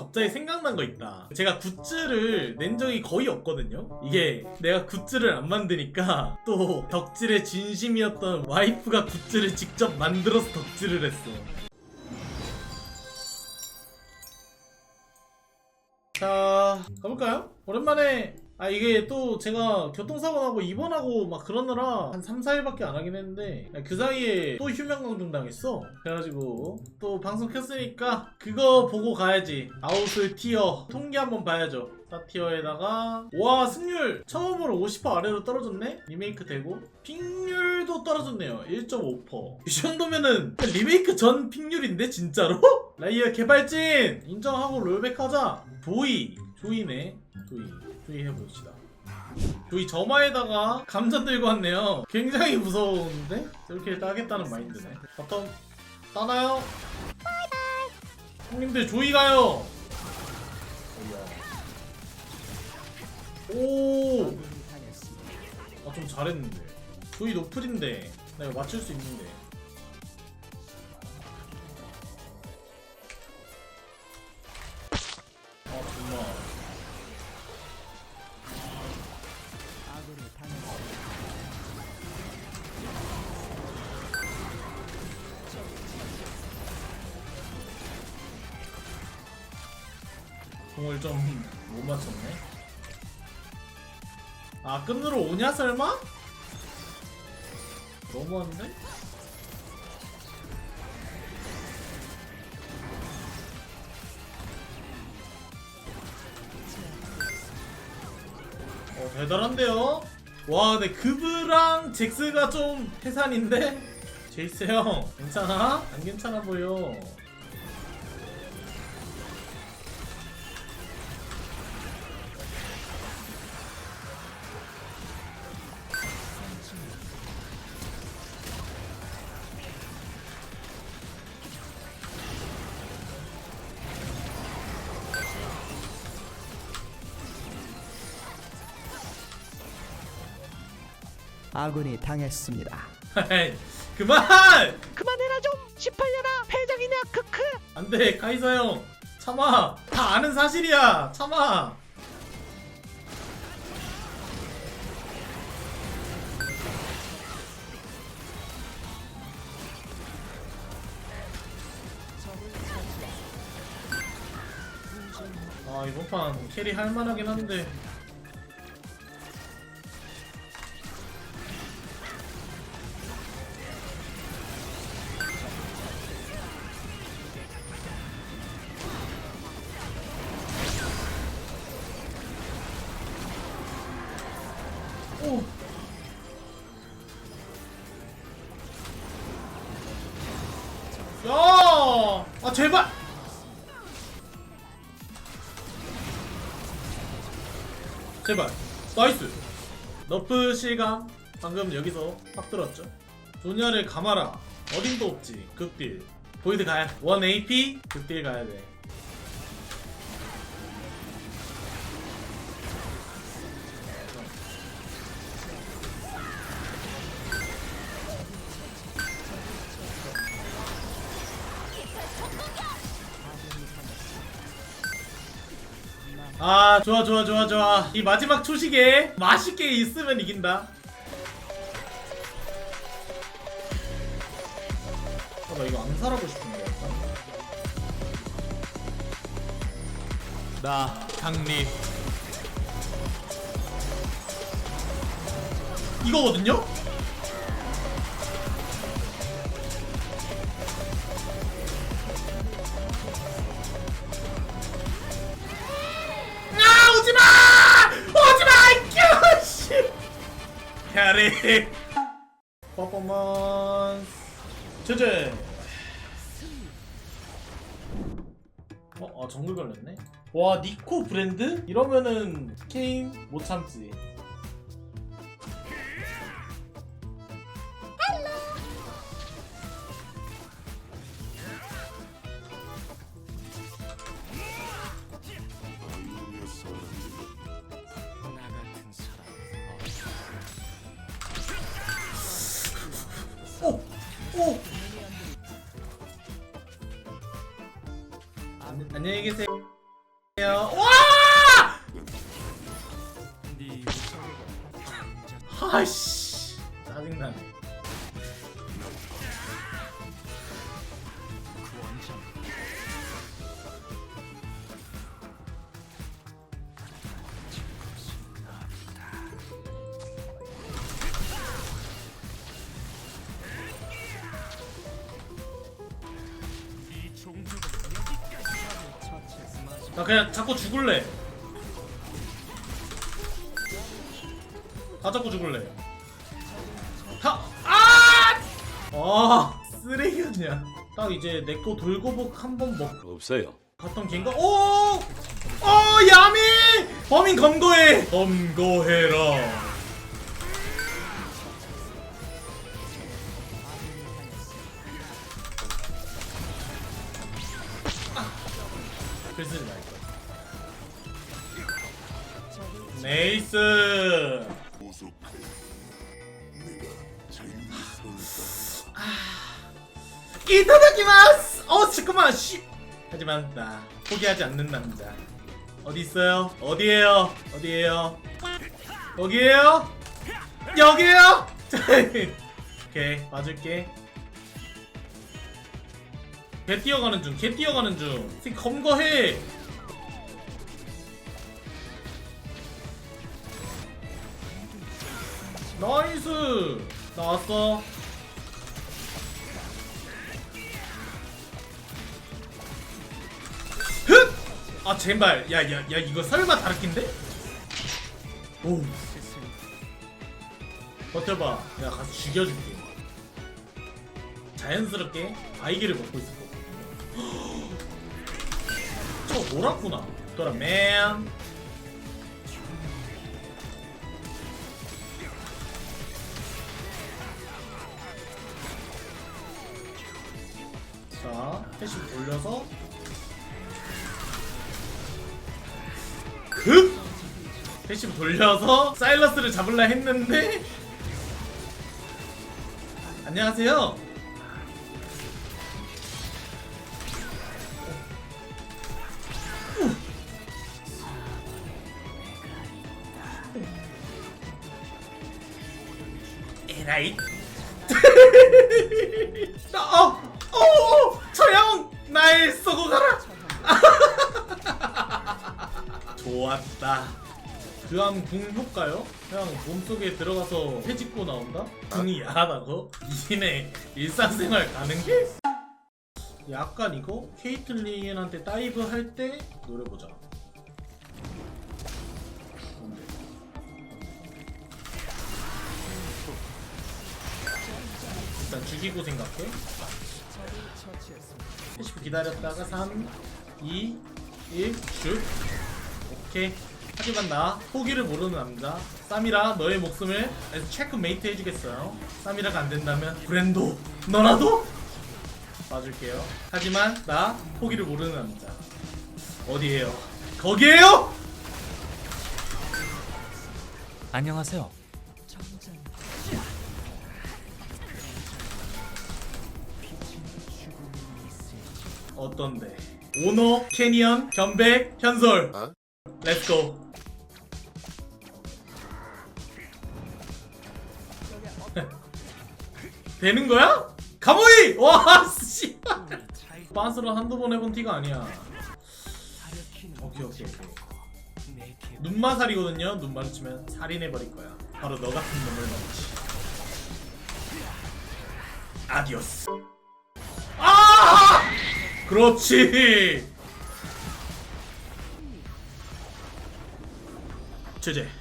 갑자기 생각난 거 있다. 제가 굿즈를 낸 적이 거의 없거든요. 이게 내가 굿즈를 안 만드니까 또 덕질의 진심이었던 와이프가 굿즈를 직접 만들어서 덕질을 했어. 자, 가볼까요? 오랜만에 아 이게 또 제가 교통사고 나고 입원하고 막 그러느라 한 3, 4일밖에 안 하긴 했는데 그 사이에 또 휴면강등 당했어. 그래가지고 또 방송 켰으니까 그거 보고 가야지. 아웃을 티어. 통계 한번 봐야죠. 스타티어에다가 와 승률! 처음으로 50% 아래로 떨어졌네? 리메이크 되고 픽률도 떨어졌네요. 1.5%이 정도면은 리메이크 전 픽률인데 진짜로? 라이어 개발진! 인정하고 롤백 하자. 조이. 조이네. 조이 조이 해봅시다. 조이 점화에다가 감자 들고 왔네요. 굉장히 무서운데? 저렇게 따겠다는 마인드네. 바텀 따나요? 형님들 조이 가요! 오! 아 좀 잘했는데. 조이 노플인데. 나 이거 맞출 수 있는데 공을 좀 못 맞췄네 아 끈으로 오냐 설마? 너무한데? 어 대단한데요? 와 근데 그브랑 잭스가 좀 태산인데? 제이스 형 괜찮아? 안 괜찮아 보여 아군이 당했습니다. 그만! 그만해라 좀 18년아 패장이냐 크크. 안돼 카이사 형 참아 다 아는 사실이야 참아 아 이번 판 캐리 할만하긴 한데 오. 야! 아 제발! 제발. 나이스. 너프 실감. 방금 여기서 확 들었죠. 조냐를 감아라. 어림도 없지. 극딜. 보이드 가야. 원 AP 극딜 가야 돼. 아 좋아 좋아 좋아 좋아 이 마지막 초식에 맛있게 있으면 이긴다 아, 나 이거 암살하고 싶은데 약간. 나 강림 이거거든요? 제제 어? 아 정글 걸렸네 와 니코 브랜드? 이러면은 케인 못 참지 오! 오! 아이씨. 짜증나네. 나 그냥 자꾸 죽을래 다 자꾸 죽을래 다 아! 아 쓰레기였냐 딱 이제 내 거 돌고복 한 번 먹 없어요. 갔던 걘가? 오! 어 야미! 범인 검거해! 검거해라 이타다키마스! 어 잠깐만 씨 하지만 나 포기하지 않는 남자 어디 있어요? 어디에요? 어디에요? 여기에요? 여기에요? 오케이 맞을게 개 뛰어가는 중, 개 뛰어가는 중. 생 검거해. 나이스. 나왔어. 아 제발. 야야 야 이거 설마 다르킨데? 오. 버텨봐. 내가 가서 죽여줄게. 자연스럽게 아이기를 먹고 있을 거거든요. 저 놀았구나. 돌아 맨. 자, 패시브 돌려서 패시브 돌려서 사일러스를 잡으려 했는데 안녕하세요. 에라이. 나, 어, 어, 어, 저형 날 쏘고 가라. 좋았다. 그암 궁 효과요? 그냥 몸속에 들어가서 해집고 나온다? 궁이 야하다고? 이네 일상생활 가는 게? 약간 이거 케이틀린한테 다이브 할 때 노려보자. 일단 죽이고 생각해. 70 기다렸다가 3, 2, 1, 슛. 오케이. 하지만 나 포기를 모르는 남자. 쌈이라 너의 목숨을 체크메이트 해주겠어요. 쌈이라가 안 된다면 브랜도 너라도 봐줄게요. 하지만 나 포기를 모르는 남자. 어디에요? 거기에요? 안녕하세요. 어떤데? 오너, 캐니언, 견백, 현솔. 렛츠고. 되는 거야? 가모이! 와, 씨. 빤스를 한두 번 해본 티가 아니야. 오케이, 오케이, 오케이. 눈마살이거든요. 눈 마주치면 살인해버릴 거야. 바로 너 같은 놈을 먹지. 아디오스. 아! 그렇지. 제재.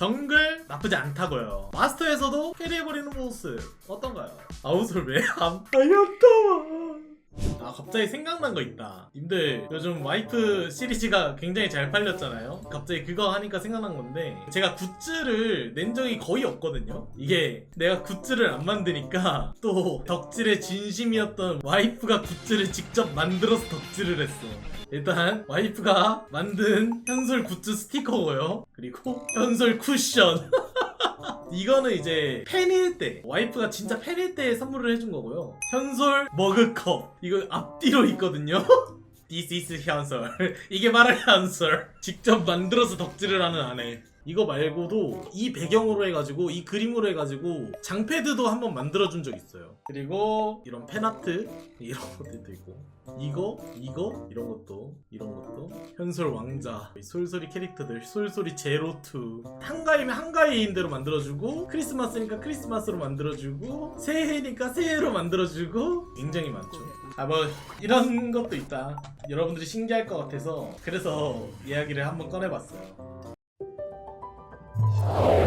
정글 나쁘지 않다고요. 마스터에서도 캐리해버리는 모습 어떤가요? 아웃을 왜안 팔렸다. 아 갑자기 생각난 거 있다. 님들 요즘 와이프 시리즈가 굉장히 잘 팔렸잖아요. 갑자기 그거 하니까 생각난 건데 제가 굿즈를 낸 적이 거의 없거든요. 이게 내가 굿즈를 안 만드니까 또 덕질의 진심이었던 와이프가 굿즈를 직접 만들어서 덕질을 했어. 일단 와이프가 만든 현솔 굿즈 스티커고요. 그리고 현솔 쿠션. 이거는 이제 팬일 때 와이프가 진짜 팬일 때 선물을 해준 거고요. 현솔 머그컵. 이거 앞뒤로 있거든요. This is 현설 이게 바로 현설 직접 만들어서 덕질을 하는 아내 이거 말고도 이 배경으로 해가지고 이 그림으로 해가지고 장패드도 한번 만들어준 적 있어요. 그리고 이런 팬아트 이런 것들도 있고 이거 이거 이런 것도 이런 것도. 현솔 왕자 솔솔이 캐릭터들 솔솔이 제로투. 한가위면 한가위인 대로 만들어주고 크리스마스니까 크리스마스로 만들어주고 새해니까 새해로 만들어주고 굉장히 많죠. 아 뭐 이런 것도 있다. 여러분들이 신기할 것 같아서 그래서 이야기를 한번 꺼내봤어요 了。